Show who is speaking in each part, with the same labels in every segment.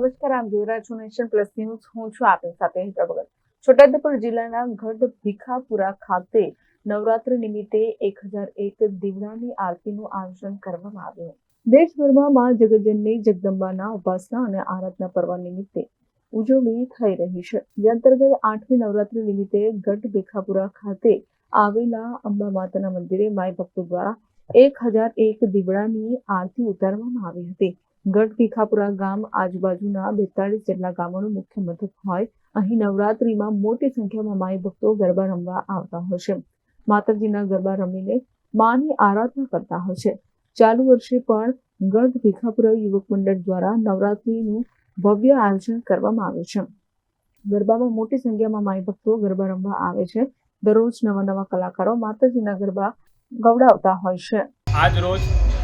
Speaker 1: નમસ્કાર, આમ જોઈ રહ્યા છો નેશન પ્લસ ન્યૂઝ. હું છું આપની સાથે ભગત. છોટાઉદેપુર જિલ્લાના ગઢ ભીખાપુરા ખાતે નવરાત્રી નિમિત્તે એક હજાર એક દીવડાની આરતીનું આયોજન કરવામાં આવ્યું દેશભરમાં મા જગજનની જગદંબાના ઉપાસના અને આરાધના પર્વ નિમિત્તે ઉજવણી થઈ રહી છે. જે અંતર્ગત આઠમી નવરાત્રી નિમિત્તે ગઢ ભીખાપુરા ખાતે આવેલા અંબા માતાના મંદિરે માય ભક્તો દ્વારા એક હજાર એક દીવડાની આરતી ઉતારવામાં આવી હતી. ગઢ ભીખાપુરા ગામ આજુબાજુના બેતાળીસ જેટલા ગામોનું મુખ્ય મથક હોય, અહીં નવરાત્રીમાં મોટી સંખ્યામાં માઈ ભક્તો ગરબા રમવા આવતા હોય છે. માતાજીના ગરબા રમીને માની આરાધના કરતા હોય છે. ચાલુ વર્ષે પણ ગઢ ભીખાપુરા યુવક મંડળ દ્વારા નવરાત્રીનું ભવ્ય આયોજન કરવામાં આવ્યું છે. ગરબામાં મોટી સંખ્યામાં માઈ ભક્તો ગરબા રમવા આવે છે. દરરોજ નવા નવા કલાકારો માતાજીના ગરબા ગવડાવતા હોય છે.
Speaker 2: આજ રોજ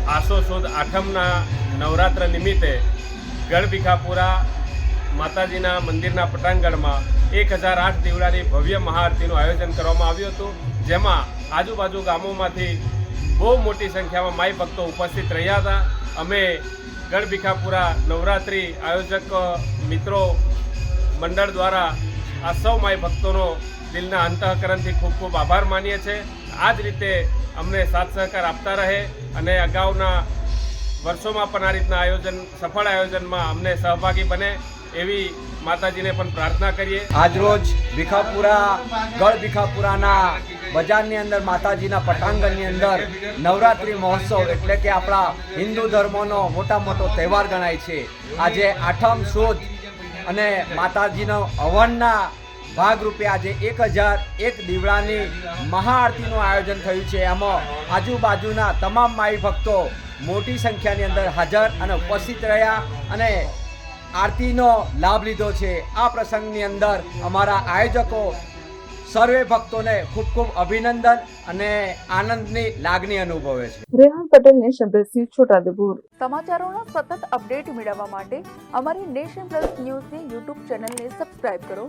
Speaker 2: આસો સુદ આઠમના નવરાત્ર નિમિત્તે ગઢભીખાપુરા માતાજીના મંદિરના પટાંગણમાં એક હજાર આઠ દીવડાની ભવ્ય મહાઆરતીનું આયોજન કરવામાં આવ્યું હતું. જેમાં આજુબાજુ ગામોમાંથી બહુ મોટી સંખ્યામાં માઈ ભક્તો ઉપસ્થિત રહ્યા હતા. અમે ગઢભીખાપુરા નવરાત્રિ આયોજક મિત્રો મંડળ દ્વારા આ સૌ માઈ ભક્તોનો દિલના અંતઃકરણથી ખૂબ ખૂબ આભાર માનીએ છીએ. આ જ રીતે અમને સાથ સહકાર આપતા રહે અને અગાઉના વર્ષોમાં પણ આ રીતના આયોજન, સફળ આયોજનમાં અમને સહભાગી બને એવી માતાજીને પણ પ્રાર્થના કરીએ.
Speaker 3: આજરોજ ભીખાપુરા, ગઢ ભીખાપુરાના બજારની અંદર, માતાજીના પટાંગણની અંદર નવરાત્રિ મહોત્સવ એટલે કે આપણા હિન્દુ ધર્મનો મોટા મોટો તહેવાર ગણાય છે. આજે આઠમ શોધ અને માતાજીનો હવનના ભાગરૂપે આજે એક હજાર એક દીવડાની મહાઆરતીનું આયોજન થયું છે. એમાં આજુબાજુના તમામ માઈ ભક્તો મોટી સંખ્યાની અંદર હાજર અને ઉપસ્થિત રહ્યા અને આરતીનો લાભ લીધો છે. આ પ્રસંગની અંદર અમારા આયોજકો સર્વે ભક્તોને ખૂબ ખૂબ અભિનંદન અને આનંદની લાગણી અનુભવે છે.
Speaker 1: રેહાન પટેલને શબ્દસિંહ છોટાઉદેપુર.
Speaker 4: સમાચારોનો સતત અપડેટ મેળવવા માટે અમારી નેશન પ્લસ ન્યૂઝની યુટ્યુબ ચેનલને સબસ્ક્રાઇબ કરો.